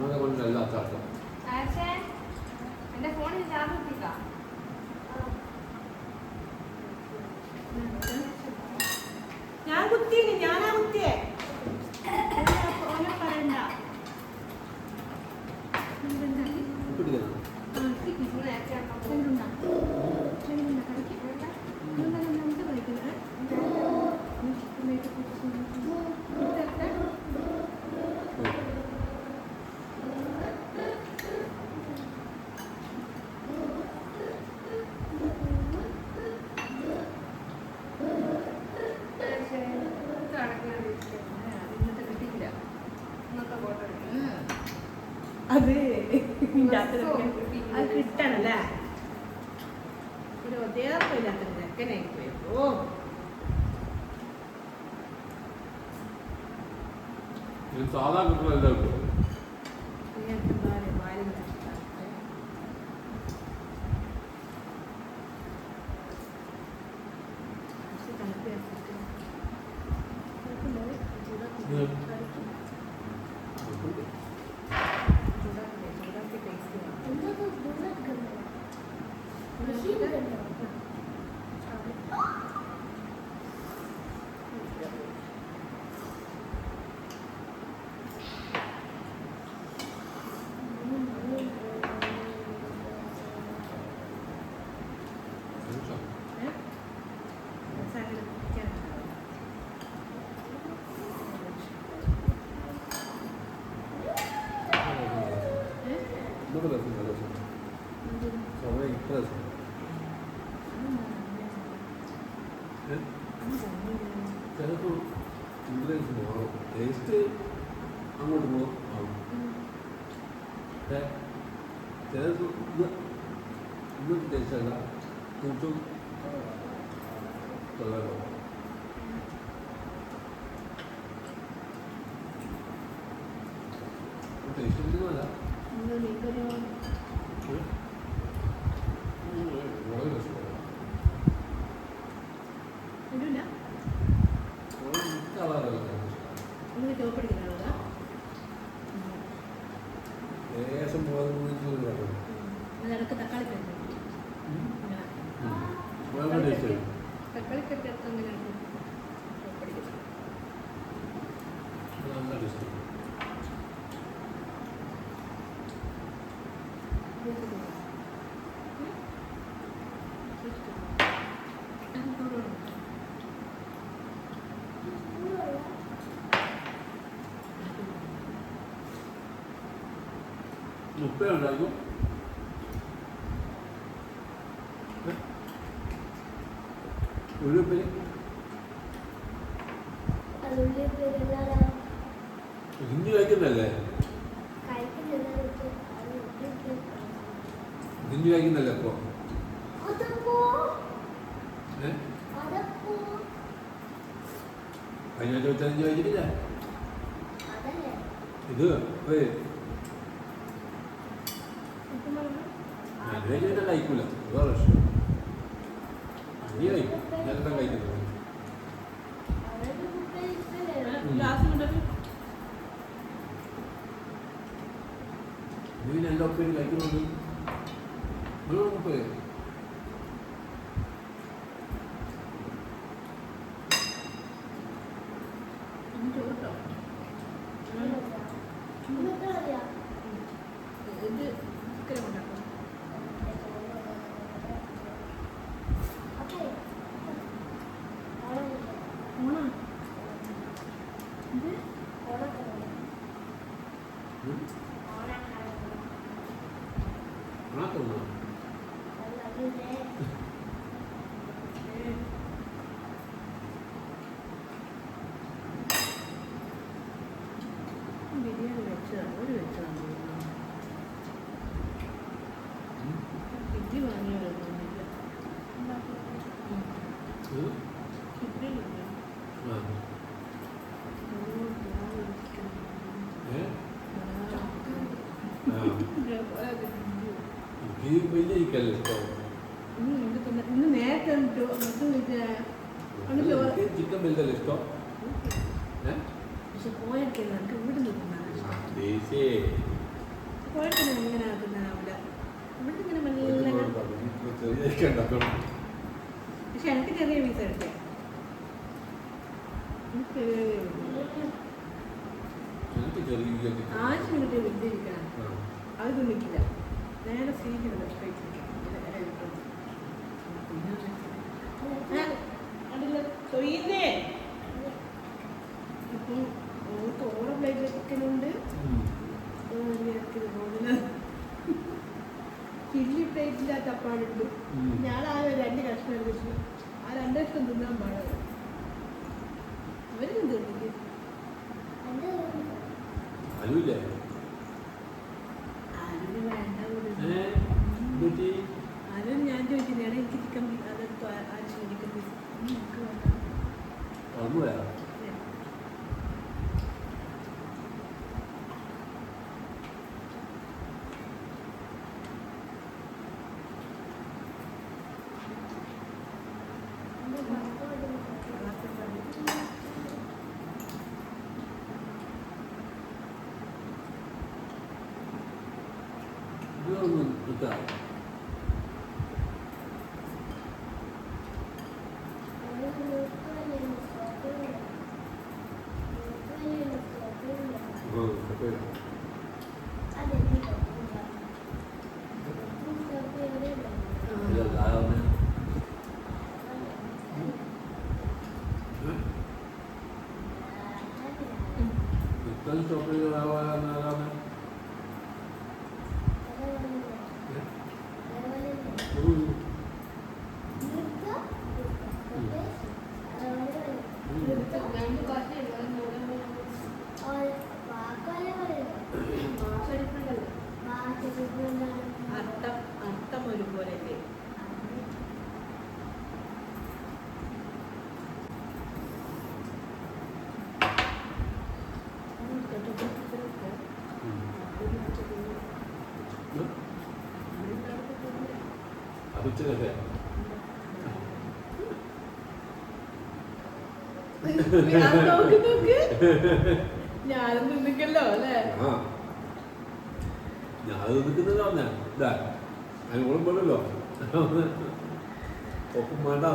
മൂന്ന് കൊണ്ടല്ല അർത്ഥം ഞാൻ കുത്തിയില്ല? ഞാനാ കുത്തിയേ? പറയണ്ട. അത് അത് കിട്ടണല്ലേ? ചെക്കനായി ഓ. ചിലപ്പോൾ ഇൻഗ്രീഡിയൻസ് മാറും ടേസ്റ്റ് അങ്ങോട്ട് പോകും ഇന്ന് ഇന്നത്തെ ടേസ്റ്റ് അല്ല കൂട്ടും. ടേസ്റ്റ് ഇത് മീൻകറിയോ? വളരെ രസമാണ് വളരെ ടേസ്റ്റ് തക്കാളി കറി ഒരു പേര് ഹിന്ദി കഴിക്കുന്നല്ലേ ഹിന്ദി കഴിക്കുന്നല്ലേ അപ്പോ? കഴിഞ്ഞ ഹിന്ദി കഴിച്ചിട്ടില്ല ഇത് ഒരു ഞാൻ കഴിച്ചിട്ടല്ല കഴിക്കൂല വേറെ നീ പേരും കഴിക്കുന്നുണ്ട്. ഒരു മുപ്പത് ചോട്ടോ ഇത് ചിക്കൻ ഉണ്ടാക്കും ഓണോ ഇത് മാത്രമോ ബിരിയാണി വെച്ചതാണ് ഒരു വെച്ചതാണ് ഇഡ്ഡലി വാങ്ങിയതൊന്നുമില്ല ഇഡ്ഡലി ഇല്ല. ആ ഓ, ഞാൻ ഇരിക്കുന്നു. ഏ ആ. ആ ഞാൻ പോയത് ഇഡ്ഡലി. ഈ വലിയ ഇരിക്കല്ലേ ഇഷ്ടം ഇന്ന് നേരത്തെ ചിക്കൻ വലുതല്ലേ ഇഷ്ടം? പക്ഷെ പോയൊക്കെ നമുക്ക് ഇവിടെ പോയിട്ട് ഇങ്ങനെ ആക്കുന്നതാവില്ല ഇവിടെ ഇങ്ങനെ മെല്ലെ പക്ഷെ എനിക്ക് ചെറിയ പീസ് എടുത്തേ. എനിക്ക് എനിക്ക് ചെറിയ ഇതൊക്കെ. ആദ്യം കിട്ടിയ വലിയിരിക്കണം ആ. അത് തിന്നിക്കില്ല നേരെ തൊയ്യുന്നേ ഇപ്പം ഓർക്ക് ഓരോ പ്ലേറ്റിൽ ചിക്കനുണ്ട്. ചില്ലി ചപ്പാടുണ്ട് ഉം. ഞാൻ ആ രണ്ട് കഷ്ണം എടുത്തു ആ രണ്ട് കഷ്ണം തിന്നാൻ പാടില്ല അവരും തിന്നില്ല അലുവില്ലേ? ആരും വേണ്ട ഏ? എന്തുപറ്റി? ആരും ഞാൻ ചോദിക്കുന്നതാണ് എനിക്ക് ചിക്കൻ പീസ് അതെടുത്തു ആരും ചിക്കൻ പീസ് എനിക്ക് വേണ്ട ഓർമ്മയാ? ഇതൊന്നും കിട്ടാ. ആ, കുഴപ്പമില്ല. ഇത് ധാരാളം. ഏ? ഇപ്പം ഷോപ്പിൽ ആവാനാണ് അർത്ഥം അർത്ഥം ഒരുപോലെ അല്ലേ അഭിച്ചതൊക്കെ നോക്ക് ഞാനും നിന്നിക്കല്ലോ അല്ലേ? ഞാൻ നിൽക്കുന്നത് പറഞ്ഞ ഇതാ. അതിനോളം വേണമല്ലോ ഒപ്പം വേണ്ട.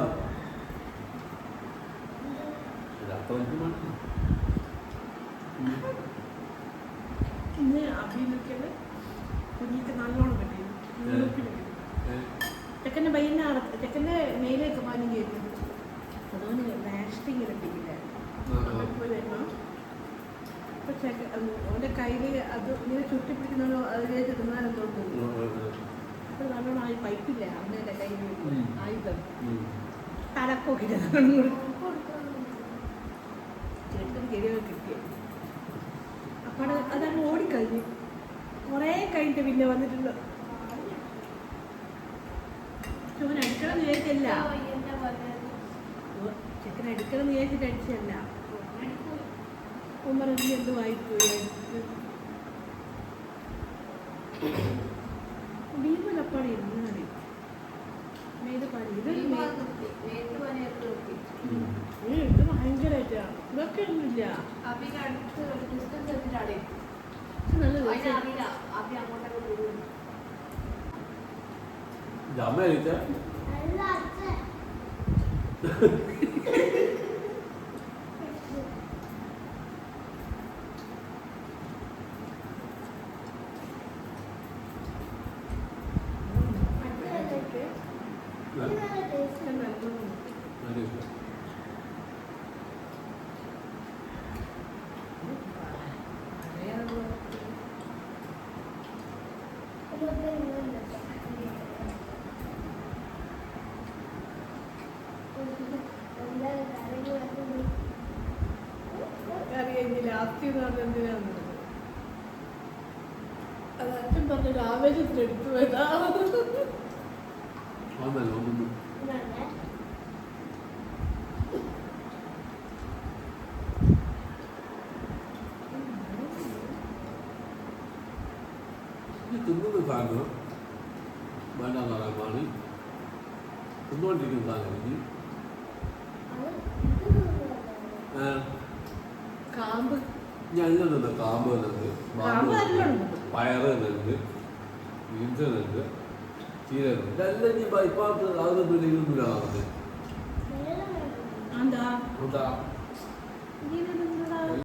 അത്ര എനിക്ക് വേണ്ട. ഇന്ന് അഭിനയിക്കൽ കുഞ്ഞിക്ക് നല്ലോണം? ചെക്കന്റെ പയ്യനെ ചെക്കന്റെ മേലേക്ക് റാഷ്ടിങ് കിട്ടിയില്ല ആ, ആ. ചെക്ക അവന്റെ കയ്യിൽ അത് ഇങ്ങനെ ചുറ്റിപ്പിടിക്കുന്നോ അതിലേ തിന്നാനും തോന്നുന്നു. അപ്പൊ നല്ലോണം ആ പൈപ്പില്ല അവന്റെ കയ്യിൽ. ആയുധം. തലക്കൊക്കെ ചേട്ടൻ കിഴിവ് കിട്ടിയ അപ്പോൾ അതങ്ങ് ഓടിക്കഴിഞ്ഞു. കുറേ കഴിഞ്ഞിട്ട് പിന്നെ വന്നിട്ടുണ്ട് പക്ഷെ അവൻ അടിക്കണം വിചാരിച്ചല്ല ചെക്കൻ അടിക്കണം വിചാരിച്ചിട്ട് അടിച്ചല്ല ഉമ്മ പറഞ്ഞു എന്ത് വായിപ്പോയി ഭീമലപ്പാടി ഇരുന്നാണ്. മേലുപാടി ഇതൊരു മേ- ഉം. ഏ, ഇത് ഭയങ്കരമായിട്ടാ ഇതൊക്കെ ഒന്നുമില്ല ഇത് നല്ല രസം. ഇത് അമ്മ കഴിച്ച നല്ല ഇഷ്ടം അറിയാം ലാസ്റ്റ് എന്ന് പറഞ്ഞ എന്തിനാണ് അത് അച്ഛൻ പറഞ്ഞൊരു ആവേശത്തിൽ എടുത്തു വേണ്ടെന്ന് പറയാൻ പാടി തിന്നുകൊണ്ടിരിക്കുന്ന സാധനം ഇനി ആ, കാമ്പ് ഉണ്ട്. പയറ് തന്നുണ്ട് എന്നുണ്ട് ചീര ഇതെല്ലാം ഇനി ബൈപ്പാസ് അതൊന്നും പിടിക്കുന്നില്ല നടന്നത് എന്താ